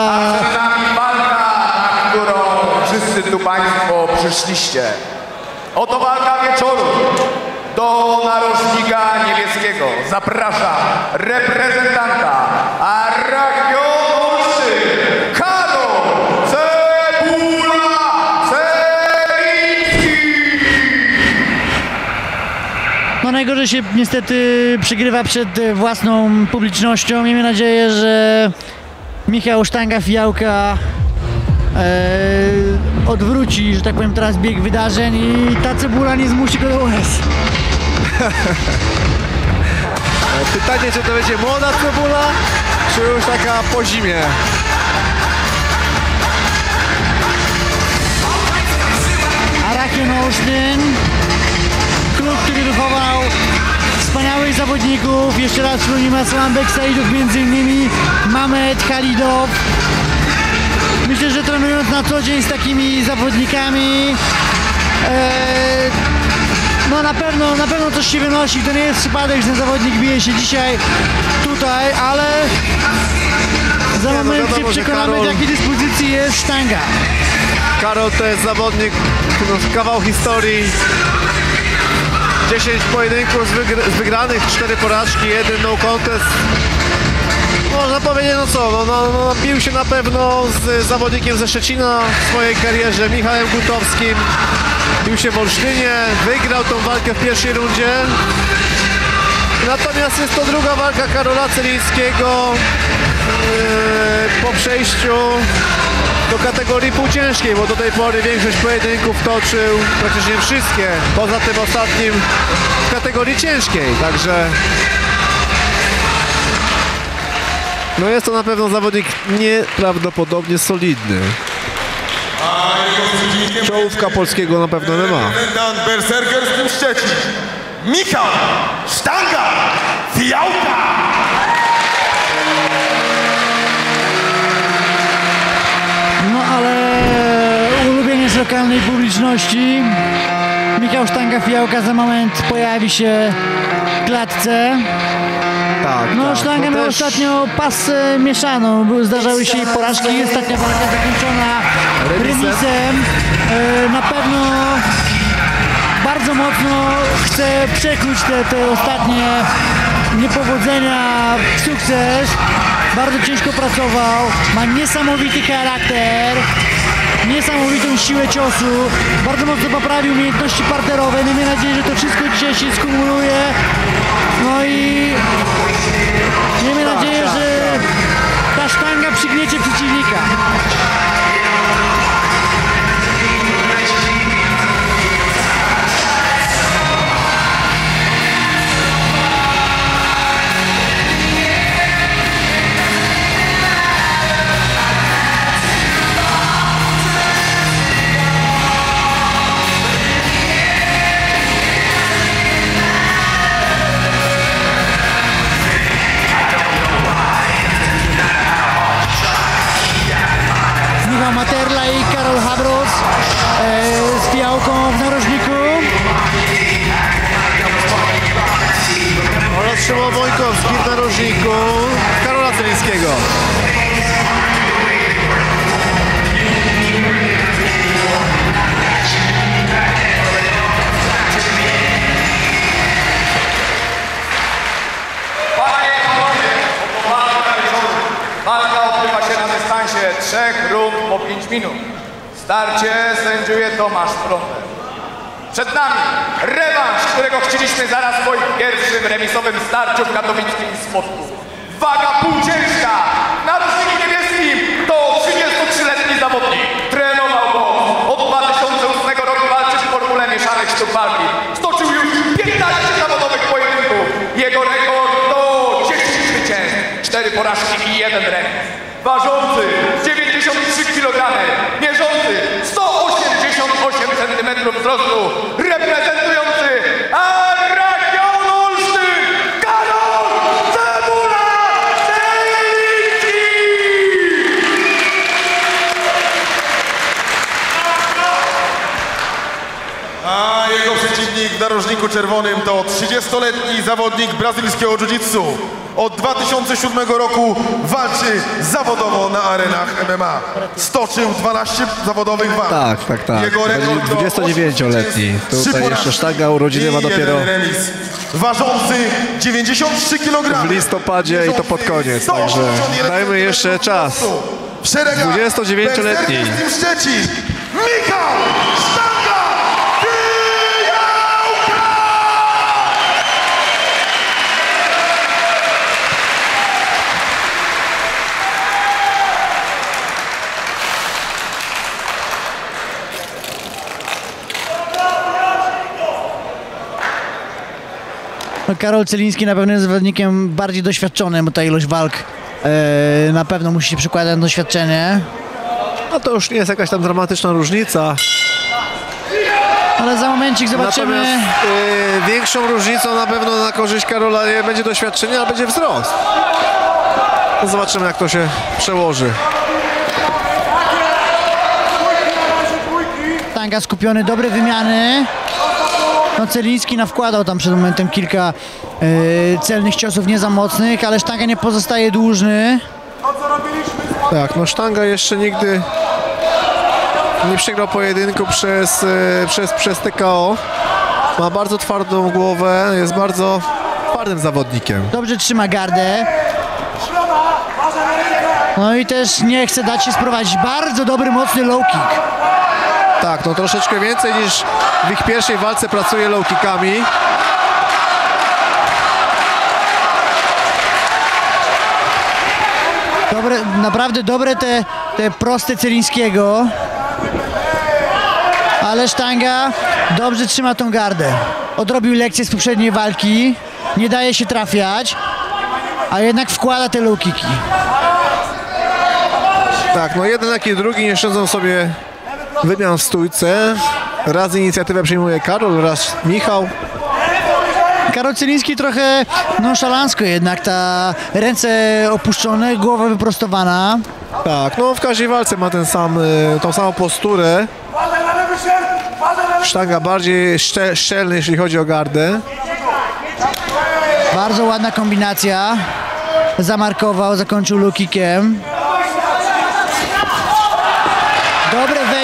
A Przed nami walka, na którą wszyscy tu Państwo przyszliście. Oto walka wieczoru. Do narożnika niebieskiego zapraszam reprezentanta Olsztyn, Karol Cebula Celiński. No najgorzej się niestety przygrywa przed własną publicznością. Miejmy nadzieję, że Michał Sztanga-Fijałka e, odwróci, że tak powiem, teraz bieg wydarzeń i ta cebula nie zmusi go do łez. Pytanie, czy to będzie młoda cebula, czy już taka po zimie? Arachion Olsztyn, Jeszcze raz wspomnimy Slambek Saidów, między innymi Mamet Halidow. Myślę, że trenując na co dzień z takimi zawodnikami, e, no na pewno, na pewno coś się wynosi. To nie jest przypadek, że ten zawodnik bije się dzisiaj tutaj, ale za no moment się przekonamy, Karol- w jakiej dyspozycji jest sztanga. Karol to jest zawodnik, no, kawał historii. 10 pojedynków z, wygr- z wygranych, 4 porażki, jeden no contest. Można powiedzieć, no co, no, no, no, bił się na pewno z zawodnikiem ze Szczecina w swojej karierze, Michałem Gutowskim. Bił się w Olsztynie, wygrał tą walkę w pierwszej rundzie. Natomiast jest to druga walka Karola Celińskiego yy, po przejściu do kategorii półciężkiej, bo do tej pory większość pojedynków toczył, praktycznie wszystkie, poza tym ostatnim w kategorii ciężkiej, także no jest to na pewno zawodnik nieprawdopodobnie solidny. Czołówka polskiego na pewno nie ma. Berserker. Michał Sztanga Fijałka. Lokalnej publiczności Michał Sztanga-Fijałka za moment pojawi się w klatce. Tak, No tak. Sztanga No miał też ostatnio pasę mieszaną, Były- zdarzały się porażki, ostatnia walka zakończona Remisem. E, Na pewno bardzo mocno chce przekuć te, te ostatnie niepowodzenia w sukces. Bardzo ciężko pracował, ma niesamowity charakter, niesamowitą siłę ciosu, bardzo mocno poprawił umiejętności parterowe. Miejmy nadzieję, że to wszystko dzisiaj się skumuluje. No i miejmy nadzieję, że ta sztanga przygniecie przeciwnika. Z fijałką w narożniku. oraz Szymon Wojkowski w narożniku Karola Celińskiego. Walka odbywa się na dystansie trzech rund po 5 minut. Starcie sędziuje Tomasz Prąder. Przed nami rewanż, którego chcieliśmy zaraz po pierwszym remisowym starciu w katowickim spotku. Waga półciężka, na roczniku niebieskim to 33-letni zawodnik. Trenował go od 2008 roku, walczy w formule mieszanych sztuk walki. Stoczył już 15 zawodowych pojedynków. Jego rekord to 10 zwycięstw, 4 porażki i 1 remis. Pedro trouxe no narożniku czerwonym to 30-letni zawodnik brazylijskiego jiu-jitsu. Od 2007 roku walczy zawodowo na arenach MMA. Stoczył 12 zawodowych walk. Tak, tak, tak. Jego rekord to 29-letni. 8 Tutaj jeszcze sztaga urodziny ma dopiero. Ważący 93 kg. w listopadzie i to pod koniec, także dajmy jeszcze czas. W szeregach 29-letni. Berserker z Team Szczecin Michał Sztanga Karol Celiński na pewno jest zawodnikiem bardziej doświadczonym, bo ta ilość walk e, na pewno musi się przykładać na doświadczenie. No to już nie jest jakaś tam dramatyczna różnica. Ale za momencik zobaczymy. Natomiast y, większą różnicą na pewno na korzyść Karola nie będzie doświadczenie, ale będzie wzrost. Zobaczymy jak to się przełoży. Tanga skupiony, dobre wymiany. No Celiński nawkładał tam przed momentem kilka e, celnych ciosów nie za mocnych, ale sztanga nie pozostaje dłużny. Tak, no sztanga jeszcze nigdy nie przegrał pojedynku przez, y, przez, przez TKO. Ma bardzo twardą głowę, jest bardzo twardym zawodnikiem. Dobrze trzyma gardę. No i też nie chce dać się sprowadzić. Bardzo dobry, mocny low kick. Tak, no troszeczkę więcej niż w ich pierwszej walce pracuje low kickami. Dobre, naprawdę dobre te, te proste Celińskiego. Ale sztanga dobrze trzyma tą gardę. Odrobił lekcję z poprzedniej walki. Nie daje się trafiać. A jednak wkłada te low kicki. Tak, no jeden jak i drugi nie szczędzą sobie wymian w stójce. Raz inicjatywę przyjmuje Karol, raz Michał. Karol Celiński trochę nonszalancko jednak, ta ręce opuszczone, głowa wyprostowana. Tak, no w każdej walce ma ten sam, y, tą samą posturę. Sztanga bardziej szcze, szczelny, jeśli chodzi o gardę. Bardzo ładna kombinacja. Zamarkował, zakończył low kickiem. Dobre wejście,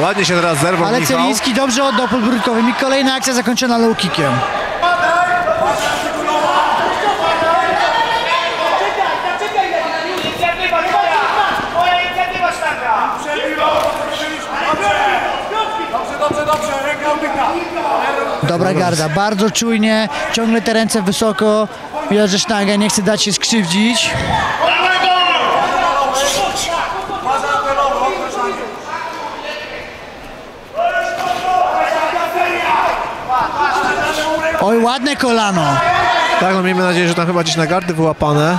Ładnie się teraz zerwał ale Michał. Celiński dobrze oddał podbródkowym i kolejna akcja zakończona low kickiem. Dobra garda, bardzo czujnie, ciągle te ręce wysoko. Widać, że sztanga nie chce dać się skrzywdzić. Oj, ładne kolano. Tak, no miejmy nadzieję, że tam chyba gdzieś na gardy wyłapane.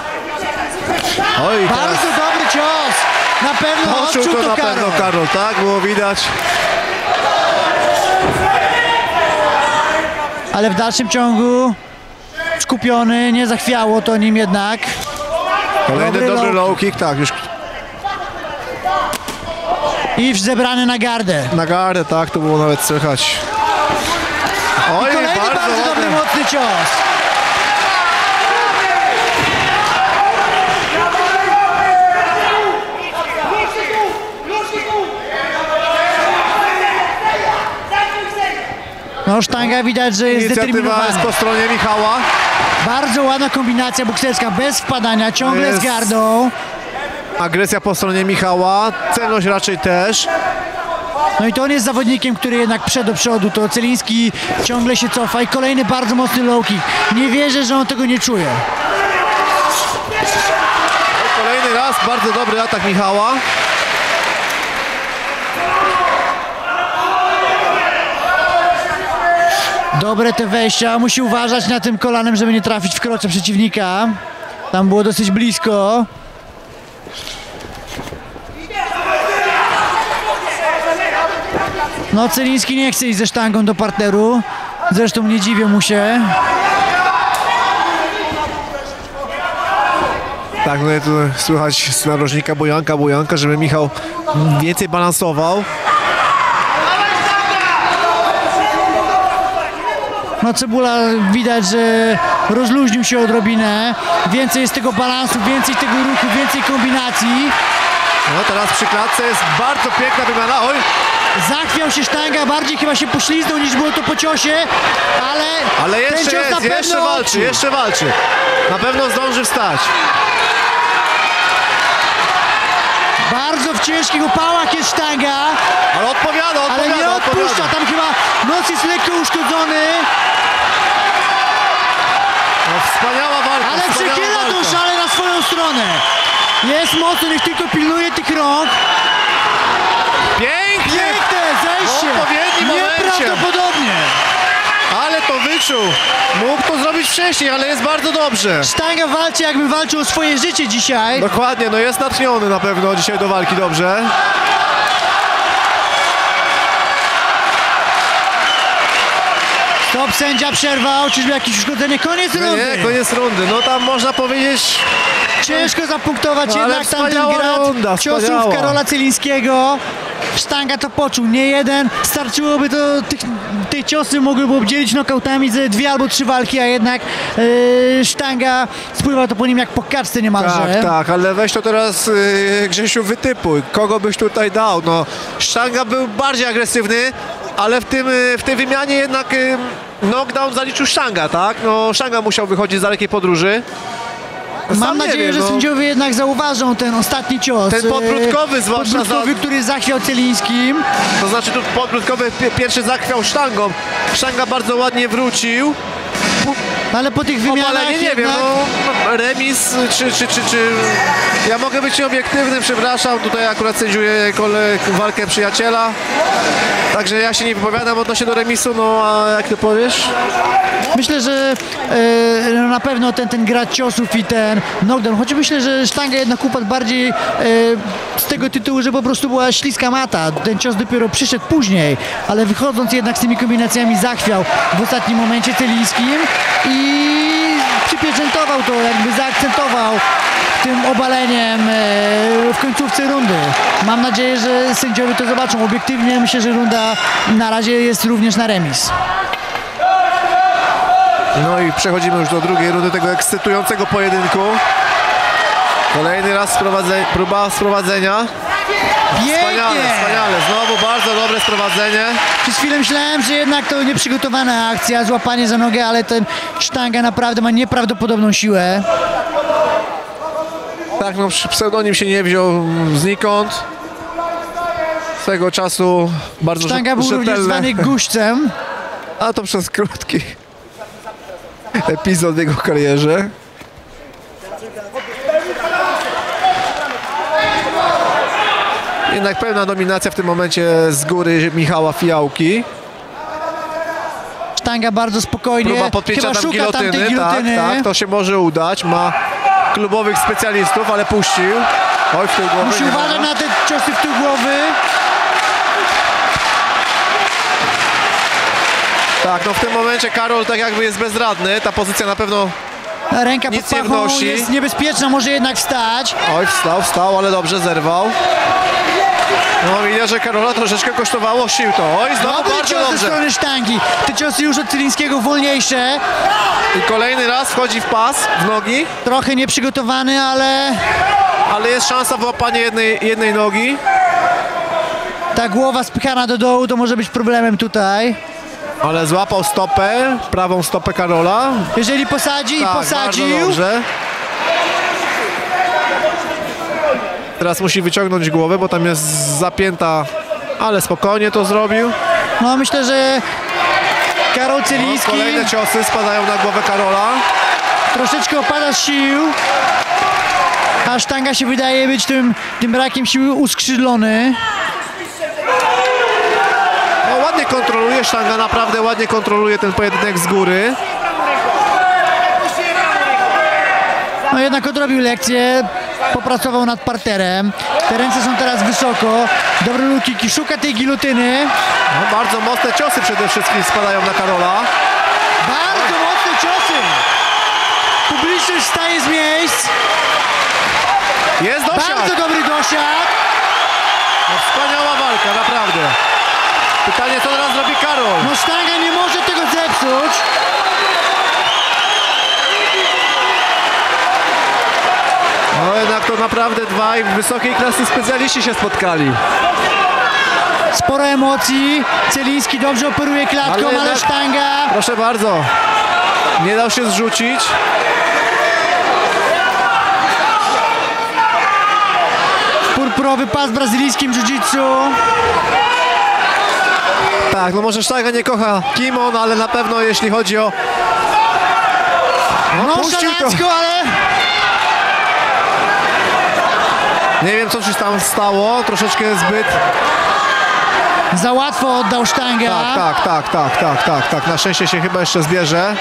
Oj, teraz Bardzo dobry cios. Na pewno odczuł to na pewno Karol. Karol, tak? Było widać. Ale w dalszym ciągu skupiony, nie zachwiało to nim jednak. Kolejny Dobry dobry low low kick, tak, już I zebrany na gardę. na gardę, tak, to było nawet słychać. Oj, Kolejny bardzo, bardzo dobry, ładny. mocny cios. No sztanga widać, że jest Inicjatywa jest po stronie Michała. Bardzo ładna kombinacja bokserska, bez wpadania, ciągle Jest- z gardą. Agresja po stronie Michała, celność raczej też. No i to on jest zawodnikiem, który jednak przed do przodu, to Celiński ciągle się cofa i kolejny bardzo mocny low kick. Nie wierzę, że on tego nie czuje. Kolejny raz bardzo dobry atak Michała. Dobre te wejścia, musi uważać na tym kolanem, żeby nie trafić w krocze przeciwnika. Tam było dosyć blisko. No Celiński nie chce iść ze sztangą do parteru, zresztą nie dziwię mu się. Tak, no tu słychać z narożnika Bojanka, Bojanka, żeby Michał więcej balansował. No Cebula widać, że rozluźnił się odrobinę. Więcej jest tego balansu, więcej tego ruchu, więcej kombinacji. No teraz przy klatce jest bardzo piękna wymiana. Oj, Zachwiał się sztanga, bardziej chyba się pośliznął niż było to po ciosie, ale, ale ten jeszcze cios na jest, pewno jeszcze walczy, odczuł. jeszcze walczy. Na pewno zdąży wstać. Bardzo w ciężkich upałach jest sztanga, Ale odpowiada, ale odpowiada, nie odpuszcza. odpowiada. Tam chyba nos jest lekko uszkodzony, No, wspaniała walka, ale wspaniała przechyla tą szalę na swoją stronę. Jest mocno, niech tylko pilnuje tych rąk. Pięknie, Piękne zejście! W odpowiednim momencie. Nieprawdopodobnie! ale to wyczuł. Mógł to zrobić wcześniej, ale jest bardzo dobrze. Sztanga walczy jakby walczył o swoje życie dzisiaj. Dokładnie, no jest natchniony na pewno dzisiaj do walki dobrze. Stop, sędzia przerwał, czyżby jakieś uszkodzenie? Koniec No rundy! nie, koniec rundy. No tam można powiedzieć, Ciężko zapunktować No, jednak tamten grad runda, ciosów. Karola Cylińskiego. Sztanga to poczuł, nie jeden. Starczyłoby to, tych, te ciosy mogłyby obdzielić nokautami ze dwie albo trzy walki, a jednak yy, sztanga spływa to po nim jak po kaczce niemalże. Tak, tak, ale weź to teraz yy, Grzesiu wytypuj. Kogo byś tutaj dał? No, Sztanga był bardziej agresywny, ale w, tym, yy, w tej wymianie jednak yy, knockdown zaliczył Sztanga, tak? No, Sztanga musiał wychodzić z dalekiej podróży. Mam nadzieję, wiem, że no. sędziowie jednak zauważą ten ostatni cios. Ten yy, podbródkowy zwłaszcza Podbródkowy, za- który zachwiał Cylińskim. To znaczy tu podbródkowy pi- pierwszy zakwiał Sztangą. Sztanga bardzo ładnie wrócił. Ale po tych wymianach Obalenie nie wiem, jednak... no remis czy, czy, czy, czy... Ja mogę być nieobiektywny, przepraszam, tutaj akurat sędziuję kole... walkę przyjaciela. Także ja się nie wypowiadam odnośnie do remisu, no a jak ty powiesz? Myślę, że e, no na pewno ten, ten grad ciosów i ten knockdown, choć myślę, że sztanga jednak upadł bardziej e, z tego tytułu, że po prostu była śliska mata. Ten cios dopiero przyszedł później, ale wychodząc jednak z tymi kombinacjami zachwiał w ostatnim momencie Tylińskim i przypieczętował to, jakby zaakcentował tym obaleniem e, w końcówce rundy. Mam nadzieję, że sędziowie to zobaczą. Obiektywnie myślę, że runda na razie jest również na remis. No i przechodzimy już do drugiej rundy tego ekscytującego pojedynku. Kolejny raz próba sprowadzenia. Wspaniale, Pięknie! wspaniale. Znowu bardzo dobre sprowadzenie. Przez chwilę myślałem, że jednak to nieprzygotowana akcja, złapanie za nogę, ale ten sztanga naprawdę ma nieprawdopodobną siłę. Tak, no pseudonim się nie wziął znikąd. Swego czasu bardzo Sztanga był również rzetelne. zwany guźcem. A to przez krótki epizod w jego karierze. Jednak pełna dominacja w tym momencie z góry Michała Fijałki. Sztanga bardzo spokojnie. Próba podpięcia Chyba tam gilotyny. tamtej gilotyny. Tak, tak, to się może udać. Ma klubowych specjalistów, ale puścił. Oj, w tył głowy. Musi nie uważać na te ciosy w tył głowy. Tak, no w tym momencie Karol tak jakby jest bezradny. Ta pozycja na pewno... Ręka pod Nic nie pachą wnosi. jest niebezpieczna, może jednak wstać. Oj, wstał, wstał, ale dobrze zerwał. No widać, że Karola troszeczkę kosztowało sił to. Oj, znowu Dobry bardzo cios ze dobrze. strony sztangi. Te ciosy już od Cylińskiego wolniejsze. I kolejny raz wchodzi w pas, w nogi, Trochę nieprzygotowany, ale ale jest szansa w łapanie jednej, jednej nogi. ta głowa spychana do dołu to może być problemem tutaj. Ale złapał stopę, prawą stopę Karola. Jeżeli posadzi i Tak, posadził, dobrze. Teraz musi wyciągnąć głowę, bo tam jest zapięta, ale spokojnie to zrobił. no myślę, że Karol No, Cyliński kolejne ciosy spadają na głowę Karola. troszeczkę opada z sił, a sztanga się wydaje być tym, tym brakiem siły uskrzydlony. No, ładnie kontroluje sztanga, naprawdę ładnie kontroluje ten pojedynek z góry. No jednak odrobił lekcję, popracował nad parterem. Te ręce są teraz wysoko. Dobre lukiki, szuka tej gilotyny. No, bardzo mocne ciosy przede wszystkim spadają na Karola. Bardzo mocne ciosy. Publiczność staje z miejsc. Jest dosiad! Bardzo dobry dosiad. No, wspaniała walka, naprawdę. Pytanie, co teraz zrobi Karol? No sztanga nie może tego zepsuć. No jednak to naprawdę dwaj wysokiej klasy specjaliści się spotkali. Sporo emocji. Celiński dobrze operuje klatką, Ale ale, sztanga. Proszę bardzo. Nie dał się zrzucić. Purpurowy pas w brazylijskim jiu-jitsu. Tak, no może Sztaga nie kocha kimon, ale na pewno jeśli chodzi o... No, puścił to. Ale Nie wiem co się tam stało, troszeczkę zbyt... za łatwo oddał sztanga. Tak, tak, tak, tak, tak, tak, tak. Na szczęście się chyba jeszcze zbierze.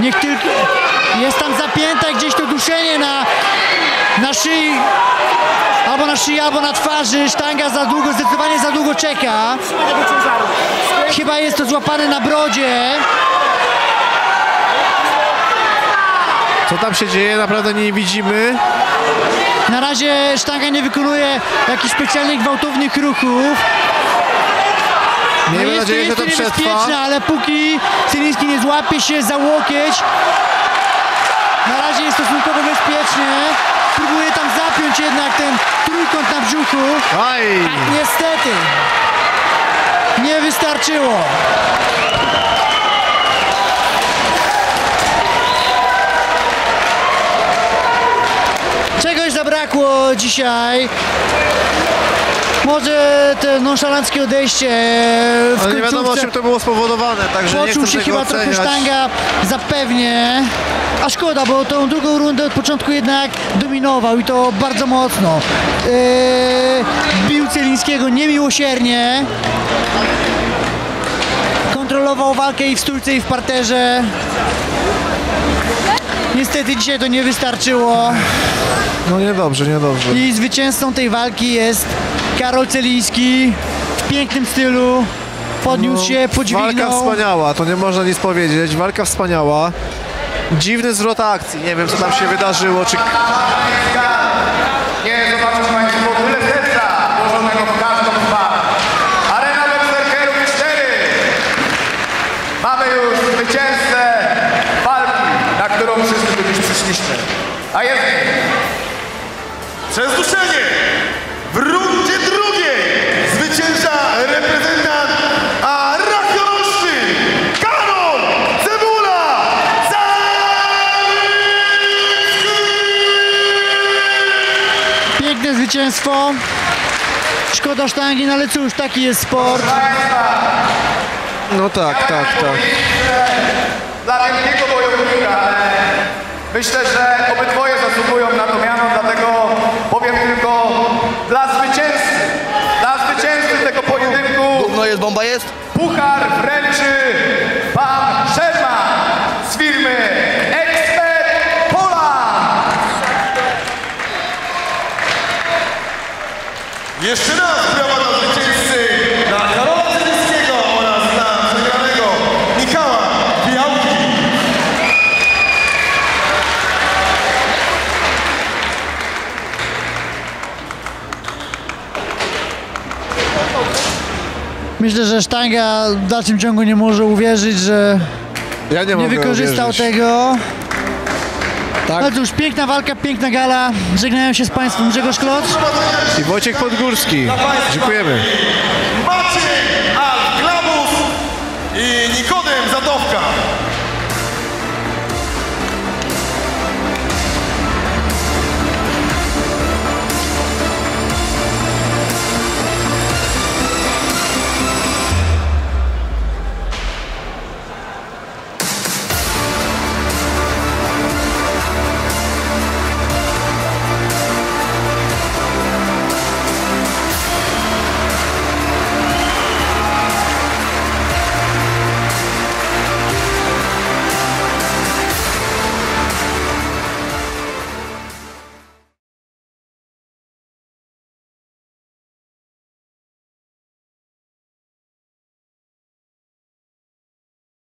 Niech tylko... Jest tam zapięte gdzieś to duszenie na, na szyi. Albo na szyi, albo na twarzy. Sztanga za długo, zdecydowanie za długo czeka. Chyba jest to złapane na brodzie. Co tam się dzieje, naprawdę nie widzimy. Na razie sztanga nie wykonuje jakichś specjalnych gwałtownych ruchów. Miejmy No jest nadzieję, że jest to przetrwa. niebezpieczne, ale póki Syliński nie złapie się za łokieć, na razie jest stosunkowo bezpiecznie. Próbuje tam zapiąć jednak ten trójkąt na brzuchu. Aj! Niestety. Nie wystarczyło. Zabrakło dzisiaj. Może to nonszalanckie odejście w Ale nie wiadomo czym to było spowodowane, także nie chcę się tego chyba trochę oceniać. sztanga zapewnie. A szkoda, bo tą drugą rundę od początku jednak dominował i to bardzo mocno. Yy, bił Celińskiego niemiłosiernie. Kontrolował walkę i w stójce i w parterze. Niestety dzisiaj to nie wystarczyło No niedobrze, niedobrze. i zwycięzcą tej walki jest Karol Celiński w pięknym stylu. Podniósł się, Walka podźwignął. wspaniała, to nie można nic powiedzieć. Walka wspaniała. Dziwny zwrot akcji. Nie wiem co tam się wydarzyło, czy Nie zobaczyć Państwo tyle serca włożonego w każdą z walk. Arena Berserkerów 4. Mamy już zwycięzcę walki, na którą wszyscy tu dziś przyszliśmy. A jest Przez duszenie w rundzie drugiej zwycięża reprezentant Arachionoszczy Karol Cebula Piękne zwycięstwo. Szkoda sztangi, no ale cóż, taki jest sport. No tak, tak, tak. dla wielkiego wojownika, ale myślę, że obydwoje zasługują na to miano, dlatego powiem tylko dla zwycięzcy, dla zwycięzcy tego pojedynku No jest, bomba jest? puchar wręczy pan Sherman z firmy Expert Poland. Jeszcze raz brawa myślę, że Sztanga w dalszym ciągu nie może uwierzyć, że ja nie, nie wykorzystał uwierzyć. tego. Tak. No cóż, piękna walka, piękna gala. Żegnają się z Państwem Grzegorz Klocz i Wojciech Podgórski. Dziękujemy. Maciej Al i Nikodem Zadowka.